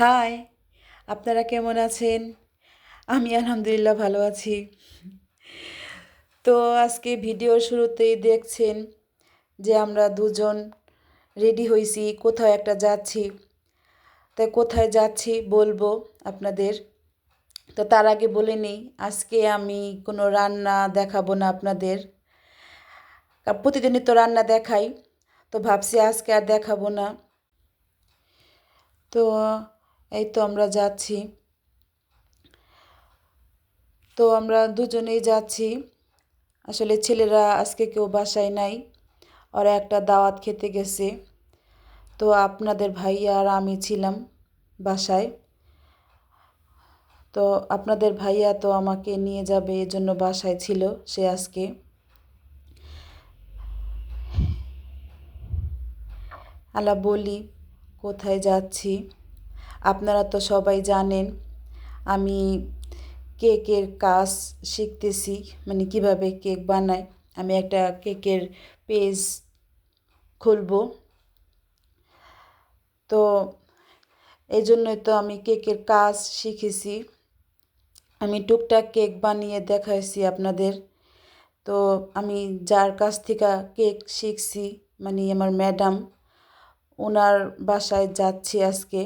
High, আপনারা কেমন আছেন? আমি আলহামদুলিল্লাহ ভালো আছি। তো আজকে ভিডিওর শুরুতেই দেখছেন যে আমরা দুজন রেডি হয়েছি কোথাও একটা যাচ্ছি। তাই কোথায় যাচ্ছি বলব আপনাদের? তো তার আগে বলে নিই, আজকে আমি কোনো রান্না দেখাবো না আপনাদের। প্রতিদিনই তো রান্না দেখাই, তো ভাবছি আজকে আর দেখাবো না। তো এই তো আমরা যাচ্ছি। তো আমরা দুজনেই যাচ্ছি। আসলে ছেলেরা আজকে কেউ বাসায় নাই। ওরা একটা দাওয়াত খেতে গেছে। তো আপনাদের ভাইয়া আর আমি ছিলাম বাসায়। তো আপনাদের ভাইয়া তো আমাকে নিয়ে যাবে এর জন্য বাসায় ছিল সে আজকে। আলা বলি, কোথায় যাচ্ছি? আপনারা তো সবাই জানেন, আমি কেকের কাজ শিখতেছি মানে কীভাবে কেক বানাই। আমি একটা কেকের পেজ খুলব। তো এই জন্যই তো আমি কেকের কাজ শিখেছি। আমি টুকটাক কেক বানিয়ে দেখাইছি আপনাদের। তো আমি যার কাছ থেকে কেক শিখছি মানে আমার ম্যাডাম, ওনার বাসায় যাচ্ছি আজকে।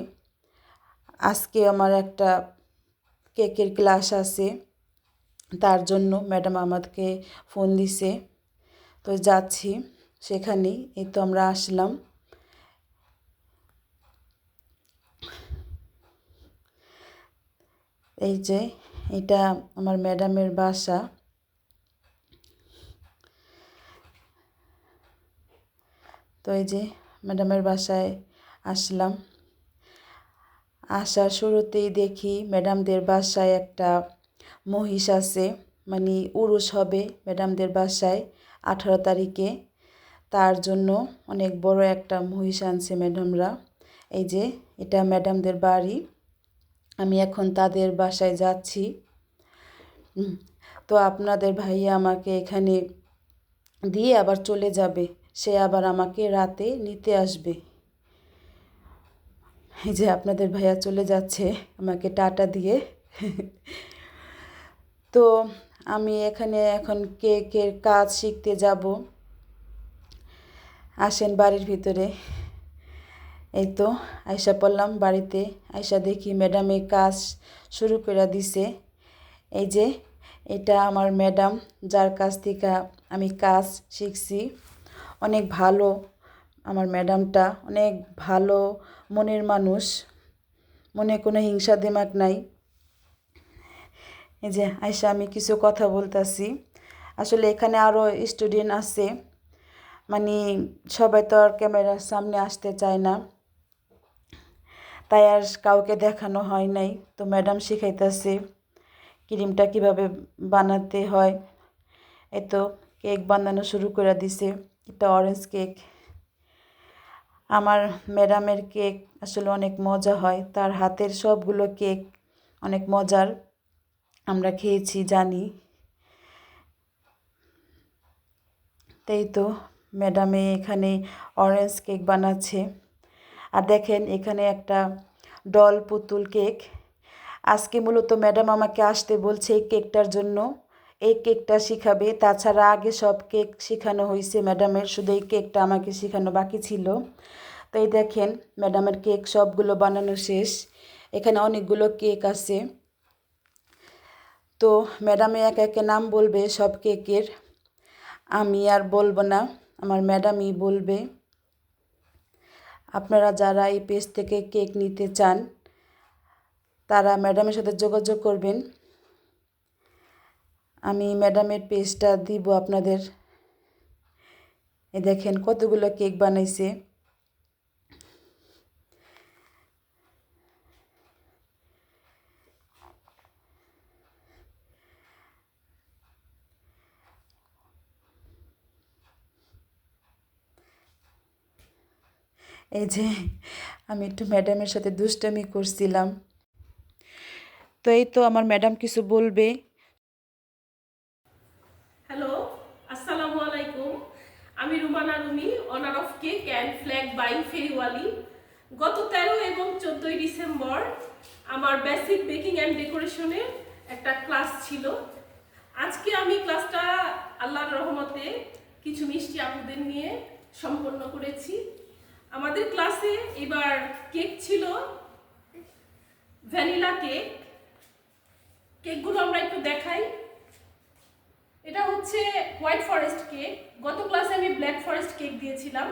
আজকে আমার একটা কেকের ক্লাস আছে, তার জন্য ম্যাডাম আমাকে ফোন দিছে। তো যাচ্ছি সেখানেই, এই তো আমরা আসলাম। এই যে, এটা আমার ম্যাডামের বাসা। তো এই যে, ম্যাডামের বাসায় আসলাম। আসার শুরুতেই দেখি ম্যাডামদের বাসায় একটা মহিষ আছে মানে উরুষ হবে ম্যাডামদের বাসায় আঠারো তারিখে। তার জন্য অনেক বড় একটা মহিষ আনছে ম্যাডামরা। এই যে, এটা ম্যাডামদের বাড়ি। আমি এখন তাদের বাসায় যাচ্ছি। তো আপনাদের ভাইয়া আমাকে এখানে দিয়ে আবার চলে যাবে। সে আবার আমাকে রাতে নিতে আসবে। এই যে আপনাদের ভাইয়া চলে যাচ্ছে, আমাকে টাটা দিয়ে। তো আমি এখানে এখন কেকের কাজ শিখতে যাব। আসেন বাড়ির ভিতরে। এই তো আয়সা পড়লাম বাড়িতে। আয়সা দেখি ম্যাডামে কাজ শুরু করে দিছে। এই যে, এটা আমার ম্যাডাম, যার কাছ থেকে আমি কাজ শিখছি। অনেক ভালো আমার ম্যাডামটা অনেক ভালো মনের মানুষ। মনে কোনো হিংসা দিমাগ নাই। এই যে আইসা আমি কিছু কথা বলতেছি। আসলে এখানে আরও স্টুডেন্ট আছে। মানে সবাই তো আর ক্যামেরার সামনে আসতে চায় না। তাই আর কাউকে দেখানো হয় নাই। তো ম্যাডাম শিখাইতেছে ক্রিমটা কীভাবে বানাতে হয়। এই তো কেক বানানো শুরু করে দিছে। এটা অরেঞ্জ কেক আমার ম্যাডামের কেক আসলে অনেক মজা হয়। তার হাতের সবগুলো কেক অনেক মজার। আমরা খেয়েছি, জানি। তাই তো ম্যাডামে এখানে অরেঞ্জ কেক বানাচ্ছে। আর দেখেন, এখানে একটা ডল পুতুল কেক। আজকে মূলত ম্যাডাম আমাকে আসতে বলছে এই কেকটার জন্য। এই কেকটা শিখাবে। তাছাড়া আগে সব কেক শেখানো হয়েছে। ম্যাডামের শুধু এই কেকটা আমাকে শেখানো বাকি ছিল। তো এই দেখেন, ম্যাডামের কেক সবগুলো বানানো শেষ। এখানে অনেকগুলো কেক আছে। তো ম্যাডামে এক একে নাম বলবে সব কেকের। আমি আর বলব না, আমার ম্যাডামই বলবে। আপনারা যারা এই পেজ থেকে কেক নিতে চান, তারা ম্যাডামের সাথে যোগাযোগ করবেন। আমি ম্যাডামের পেজটা দিব আপনাদের। এ দেখেন কতগুলো কেক বানাইছে। এই যে আমি একটু ম্যাডামের সাথে দুষ্টামি করছিলাম। তো এই তো আমার ম্যাডাম কিছু বলবে হ্যালো আসসালামু অ্যান্ড ফ্ল্যাগ বাই ফেরিওয়ালি গত তেরো এবং চোদ্দই ডিসেম্বর আমার বেসিক বেকিং অ্যান্ড ডেকোরেশনের একটা ক্লাস ছিল। আজকে আমি ক্লাসটা আল্লাহর রহমতে কিছু মিষ্টি আপুদের নিয়ে সম্পন্ন করেছি। আমাদের ক্লাসে এবার কেক ছিল ভ্যানিলা কেক কেকগুলো আমরা একটু দেখাই। এটা হচ্ছে হোয়াইট ফরেস্ট কেক গত ক্লাসে আমি ব্ল্যাক ফরেস্ট কেক দিয়েছিলাম।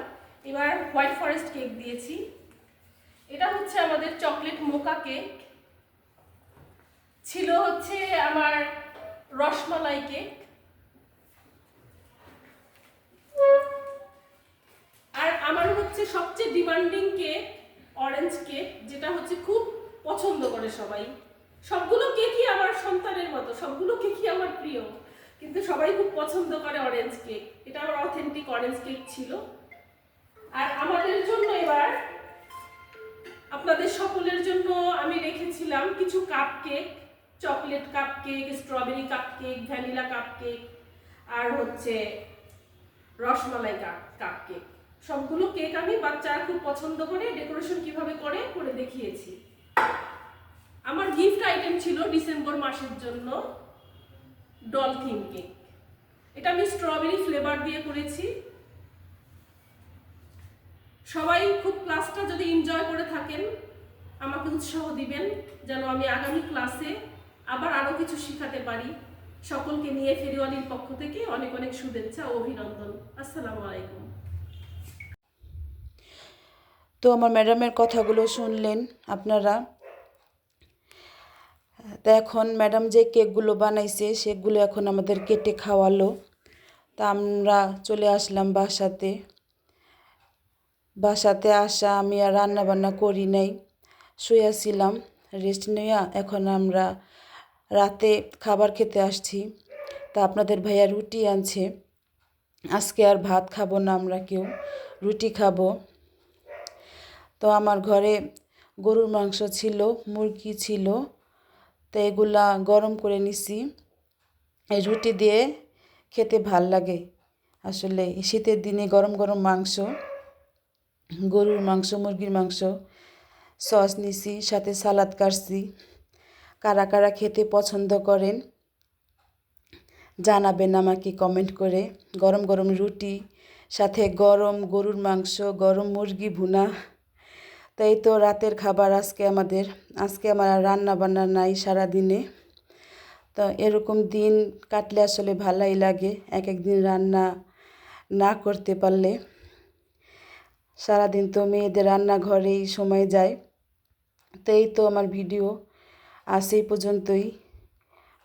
এবার হোয়াইট ফরেস্ট কেক দিয়েছি। এটা হচ্ছে আমাদের চকলেট মোকা কেক। ছিল হচ্ছে আমার রসমালাই কেক। আর আমার হচ্ছে সবচেয়ে ডিমান্ডিং কেক অরেঞ্জ কেক, যেটা হচ্ছে খুব পছন্দ করে সবাই। সবগুলো কেকই আমার সন্তানের মতো, সবগুলো কেকই আমার প্রিয়। কিন্তু সবাই খুব পছন্দ করে অরেঞ্জ কেক। এটা আমার অথেন্টিক অরেঞ্জ কেক ছিল। আর আমাদের জন্য এবার আপনাদের সকলের জন্য আমি রেখেছিলাম কিছু cupcake chocolate cupcake strawberry cupcake vanilla cupcake আর হচ্ছে রসমালাই কাপ কাপ কেক সবগুলো কেক আমি বাচ্চারা খুব পছন্দ করে ডেকোরেশন কীভাবে করে করে দেখিয়েছি। আমার গিফট আইটেম ছিল ডিসেম্বর মাসের জন্য ডল থিম কেক এটা আমি স্ট্রবেরি ফ্লেভার দিয়ে করেছি। সবাই খুব ক্লাসটা যদি এনজয় করে থাকেন, আমাকে উৎসাহ দিবেন যেন আমি আগামী ক্লাসে আবার আরও কিছু শেখাতে পারি। সকলকে নিয়ে ফেরিওয়ালির পক্ষ থেকে অনেক অনেক শুভেচ্ছা ও অভিনন্দন। আসসালামু আলাইকুম। তো আমার ম্যাডামের কথাগুলো শুনলেন আপনারা। তা এখন ম্যাডাম যে কেকগুলো বানাইছে, সেগুলো এখন আমাদের কেটে খাওয়ালো। তা আমরা চলে আসলাম বাসাতে। বাসাতে আসা আমি আর রান্না বান্না করি নাই। শুয়েছিলাম রেস্ট নেওয়া এখন আমরা রাতে খাবার খেতে আসছি। তা আপনাদের ভাইয়া রুটি আনছে। আজকে আর ভাত খাব না, আমরা কেউ রুটি খাব। তো আমার ঘরে গরুর মাংস ছিল, মুরগি ছিল, তো এগুলা গরম করে নিছি। এই রুটি দিয়ে খেতে ভালো লাগে। আসলে শীতের দিনে গরম গরম মাংস গরুর মাংস, মুরগির মাংস, সস নিছি, সাথে সালাদ কাটছি। কারা কারা খেতে পছন্দ করেন, জানাবেন আমাকে কমেন্ট করে। গরম গরম রুটি, সাথে গরম গরুর মাংস, গরম মুরগি ভুনা। তাই তো রাতের খাবার আজকে আমাদের। আজকে আমার রান্না বান্না নাই সারা দিনে তো এরকম দিন কাটলে আসলে ভালোই লাগে এক এক দিন রান্না না করতে পারলে। সারাদিন তো মেয়েদের রান্নাঘরেই সময় যায়। তো এই তো আমার ভিডিও। আজ এই পর্যন্তই।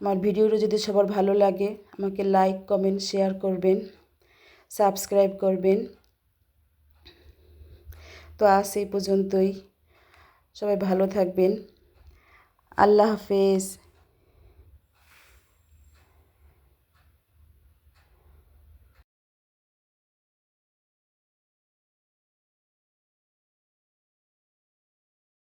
আমার ভিডিওটা যদি সবার ভালো লাগে, আমাকে লাইক, কমেন্ট, শেয়ার করবেন, সাবস্ক্রাইব করবেন। তো আজ এই পর্যন্তই। সবাই ভালো থাকবেন। আল্লাহ হাফেজ।